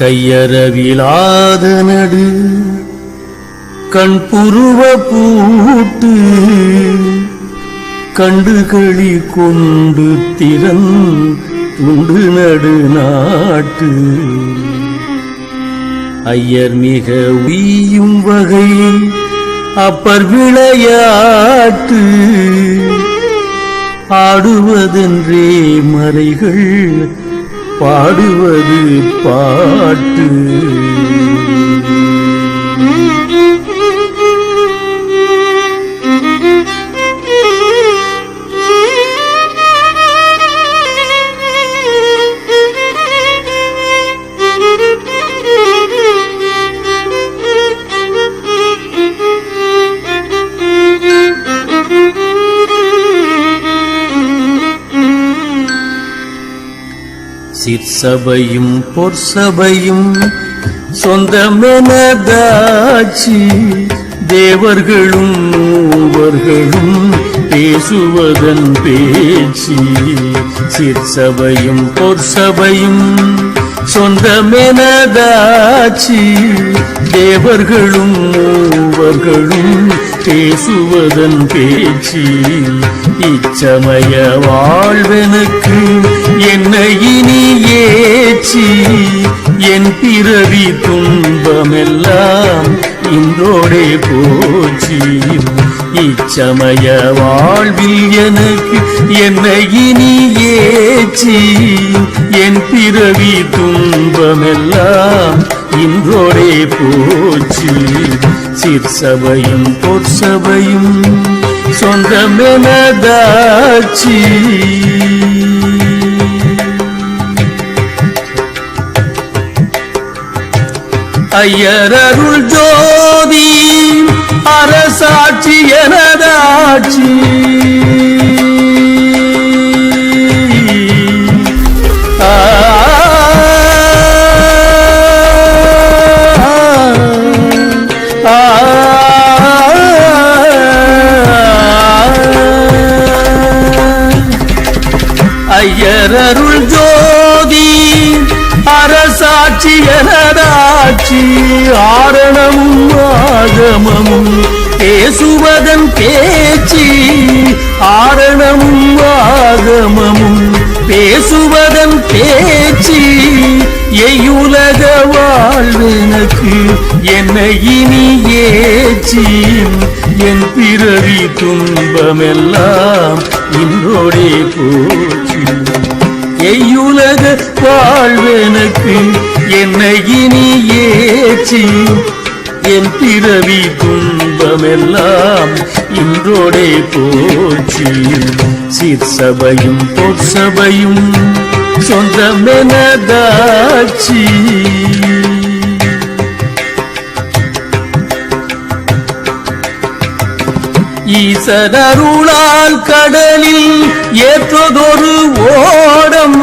கையறவிலாத நடு கண் புருவ பூட்டு கண்டுகளி கொண்டு திறன் துண்டு நடு நாட்டு. ஐயர் மிக உயும் வகை அப்பர் விளையாட்டு. ஆடுவதென்றே மறைகள் பாடுவது பாட்டு. சிற்சபையும் பொற்சபையும் சொந்தமெனதாச்சி. தேவர்களும் மூவர்களும் பேசுவதன் பேச்சு. சிற்சபையும் பொற்சபையும் சொந்தமெனதாச்சி. தேவர்களும் மூவர்களும் பேசுவதன் பேச்சு இச்சமய வாழ்வனுக்கு என்ன இனி ஏச்சி என் பிறவி துன்பமெல்லாம் இன்றோடே போச்சு இச்சமய வாழ்வில் எனக்கு என்ன இனி ஏச்சி என் பிறவி துன்பமெல்லாம் இன்றோடே போச்சு. சிற்சபையும் பொற்சபையும் சொந்தமெனதாச்சி. ஐயர் அருள் ஜோதி அரசாட்சி எனதாட்சி ஆ, ஐயரருள் ஜோதி அரசாட்சி எனதாட்சி ஆரணமும் ஆகமமும் பேசுவதன் பேச்சு ஆரணமும் ஆகமமும் பேசுவதன் பேச்சு எயுலக வாழ்வெனக்கு என்னை இனி ஏச்சி என் பிறவி துன்பமெல்லாம் இன்னோடே போச்சு எய்யுலக வாழ்வெனக்கு என்னை இனி ஏச்சி என் பிறவி துன்பமெல்லாம் இன்றோடே போச்சு. சிற்சபையும் பொற்சபையும் சொந்தமெனதாச்சி. ஈசனருளால் கடலில் ஏற்றதொரு ஓடம்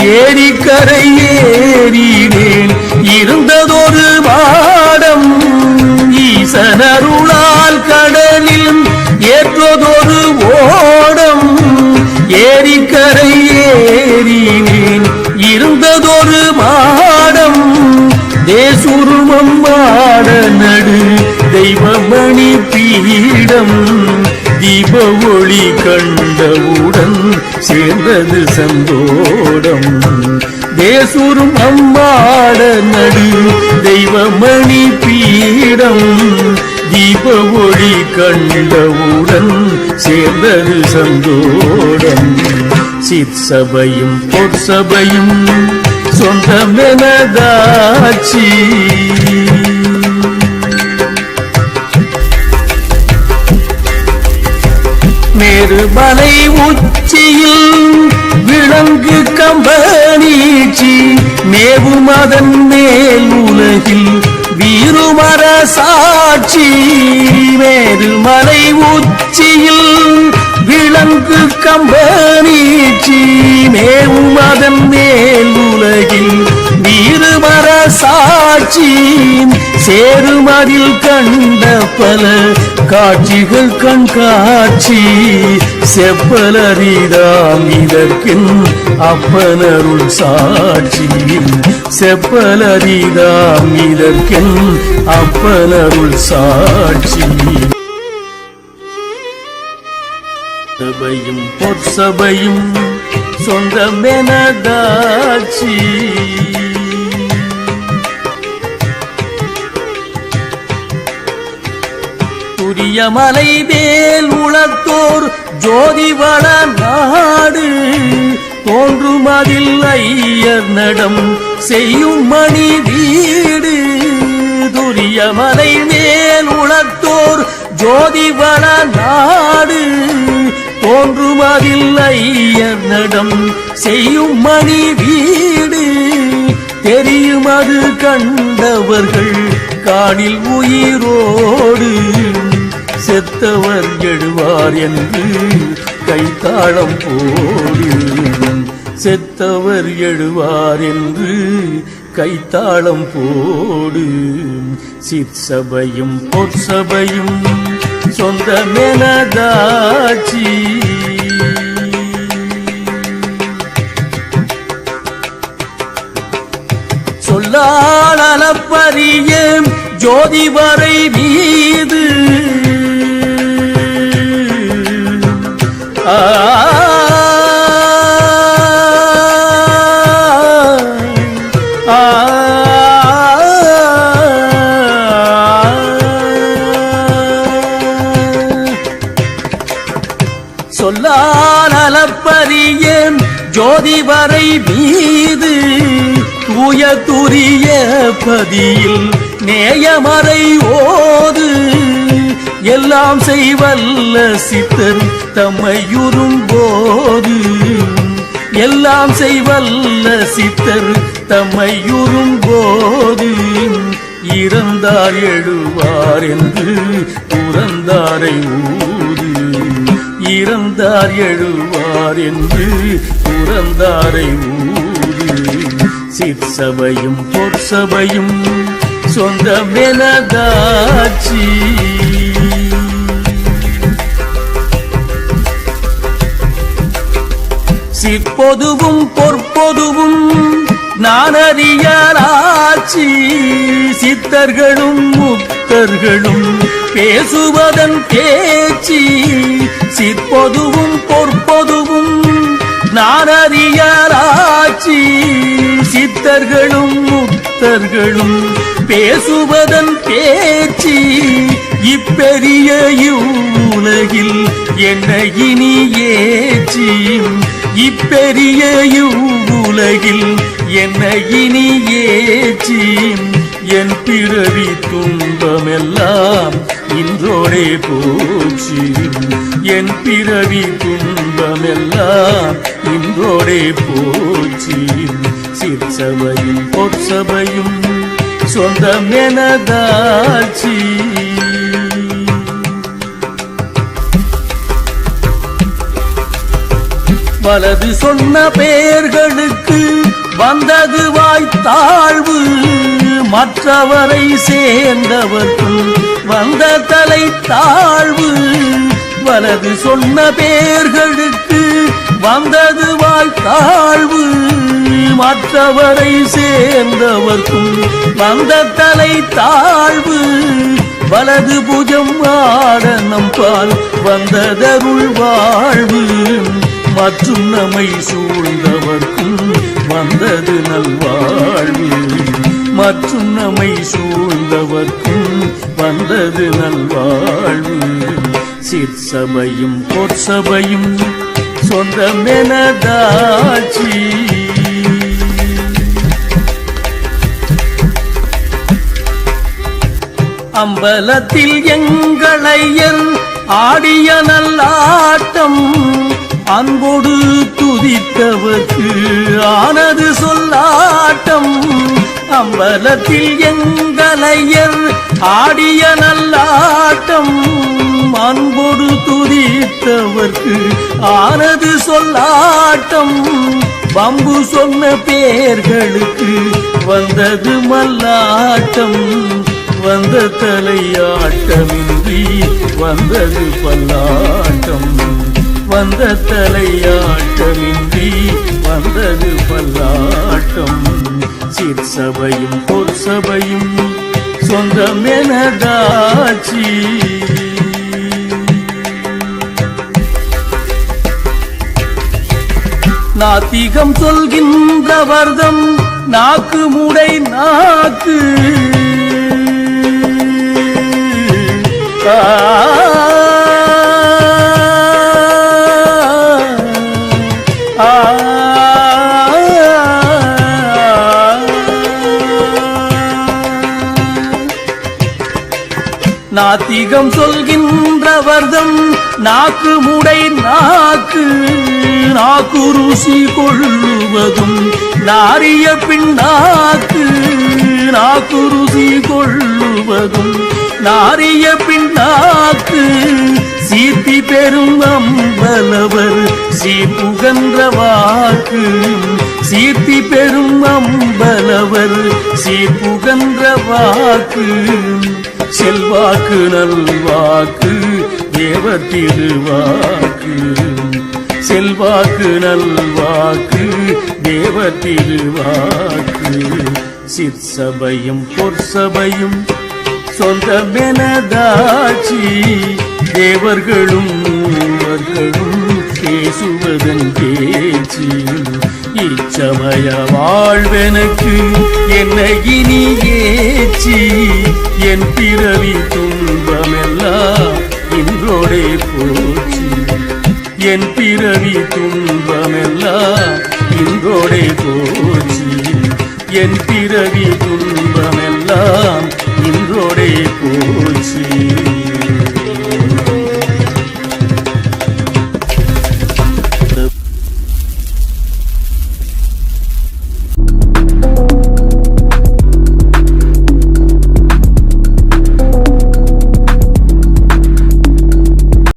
ஏரிக்கரை ஏறினேன். இருந்ததொரு வா மாடம் ஈசனருளால் கடலில் ஏற்றதொரு ஓடம். ஏரிக்கரை ஏறினேன் இருந்ததொரு மாடம். தேசுருமம் மாட நடு தெய்வமணி பீடம். தீப ஒளி கண்டவுடன் சேர்ந்தது சந்தோடம். தேசூரும் அம்மாட நடு தெய்வமணி பீடம் தீப ஒளி கண்டவுடன் சேர்ந்தது சந்தோடம் சிற்சபையும் பொற்சபையும் சொந்தமெனதாச்சி. மேருமலை உச்சி விளங்கு கம்பனீச்சி மேவும் அதன் மேல் உலகில் வீருமர சாட்சி மேருமலை உச்சியில் விளங்கு கம்பனீச்சி மேவும் அதன் மேல் உலகில் வீருமர சாட்சி சேருமதில் கண்ட பல காட்சிகள் கண் காட்சி செப்பலரிதாம் இதற்கின் அப்பனருள் சாட்சி. செப்பலரிதாம் இதற்கின் அப்பனருள் சாட்சி. சபையும் பொற்சபையும் சொந்தமெனதாட்சி. துரியமலை வேல் உளத்தோர் ஜோதி வள நாடு. தோன்றும் அதில் ஐயர் நடம் செய்யும் மணி வீடு. துரியமலை மேல் உளத்தோர் ஜோதி வள நாடு. தோன்றும் அதில் ஐயர் நடம் செய்யும் மணி வீடு. தெரியும் அது கண்டவர்கள் காணில் உயிரோடு. செத்தவர் எழுவார் என்று கைத்தாளம் போடு செத்தவர் எழுவார் என்று கைத்தாளம் போடு சிற்சபையும் பொற்சபையும் சொந்தமெனதாட்சி. சொல்லாளப்பரிய ஜோதி வரை மீது ஆ ஆ ஜோதி வரை மீது தூய துரிய பதியில் நேயமறை ஓது எல்லாம் செய்வல்ல சித்தன் தம்மையுறும் போது எல்லாம் செய்வல்ல சித்தர் தம்மையுறும் போது இறந்தார் எழுவார் என்று புறந்தாரை ஊது இறந்தார் எழுவார் என்று புறந்தாரை ஊது. சிற்சபையும் பொற்சபையும் சொந்தமெனதாட்சி சிற்பொதுவும் பொற்பொதுவும் நானறியலாட்சி சித்தர்களும் முக்தர்களும் பேசுவதன் பேச்சு. சிற்பொதுவும் பொற்பொதுவும் நானறியலாட்சி சித்தர்களும் முக்தர்களும் பேசுவதன் பேச்சு. இப்பெரிய இவ்வுலகில் என்ன இனி ஏச்சி இப்பெரிய இவ்வுலகில் என்ன இனி ஏச்சி என் பிறவி துன்பமெல்லாம் இன்றோடே போச்சு என் பிறவி துன்பமெல்லாம் இன்றோடே போச்சு சிற்சபையும் பொற்சபையும் சொந்தமெனதாச்சி வலது சொன்ன பெயர்களுக்கு வந்தது வாய்த்தாழ்வு. மற்றவரை சேர்ந்தவர்கள் வந்த தலை தாழ்வு வலது சொன்ன பெயர்களுக்கு வந்தது வாய்த்தாழ்வு. மற்றவரை சேர்ந்தவர்க்கும் வந்த தலை தாழ்வு வலது புஜம் ஆட நம்பால் வந்ததருள் வாழ்வு. மற்றும் நம்மை சூழ்ந்தவர்க்கும் வந்தது நல்வாழ்வு. மற்றும் நம்மை சூழ்ந்தவர்க்கும் வந்தது நல்வாழ்வு. சிற்சபையும் பொற்சபையும் சொந்தமெனதாட்சி அம்பலத்தில் எங்களையன் ஆடிய நல்லாட்டம் அன்போடு துதித்தவர்க்கு ஆனது சொல்லாட்டம். அம்பலத்தில் எங்களையர் ஆடிய நல்லாட்டம். அன்போடு துதித்தவர்க்கு ஆனது சொல்லாட்டம். பம்பு சொன்ன பேர்களுக்கு வந்தது மல்லாட்டம். வந்த தலையாட்டமின்றி வந்தது பல்லாட்டம். வந்த தலையாட்டமின்றி வந்தது பல்லாட்டம். சிற்சபையும் பொற்சபையும் சொந்தமெனதாச்சி. நாத்திகம் சொல்கின்ற வர்தம் நாக்கு முடை நாக்கு. ஆ, ஆ, நாத்திகம் சொல்கின்றவர்தம் நாக்கு முடை நாக்கு நாக்கு ருசி கொள்ளுவதும் நாரிய பின்னாக்கு நாக்கு ருசி கொள்ளுவதும் நாரிய பின்னாக்கு சீர்த்தி பெரும் அம்பலவர் சீர்புகன்ற வாக்கு. சீர்த்தி பெரும் அம்பலவர் சீர்புகன்ற வாக்கு. செல்வாக்கு நல்வாக்கு தேவ திருவாக்கு. செல்வாக்கு நல்வாக்கு தேவ திருவாக்கு. சிற்சபையும் பொற்சபையும் சொந்தமெனதாச்சி தேவர்களும் மூவர்களும் பேசுவதன் பேச்சு. இச்சமய வாழ்வெனக்கு என்னை இனி ஏச்சி என் பிறவி துன்பமெல்லாம் இன்றோடே போச்சு என் பிறவி துன்பமெல்லாம் இன்றோடே போச்சு என் பிறவி துன்பமெல்லாம் இன்றோடே போ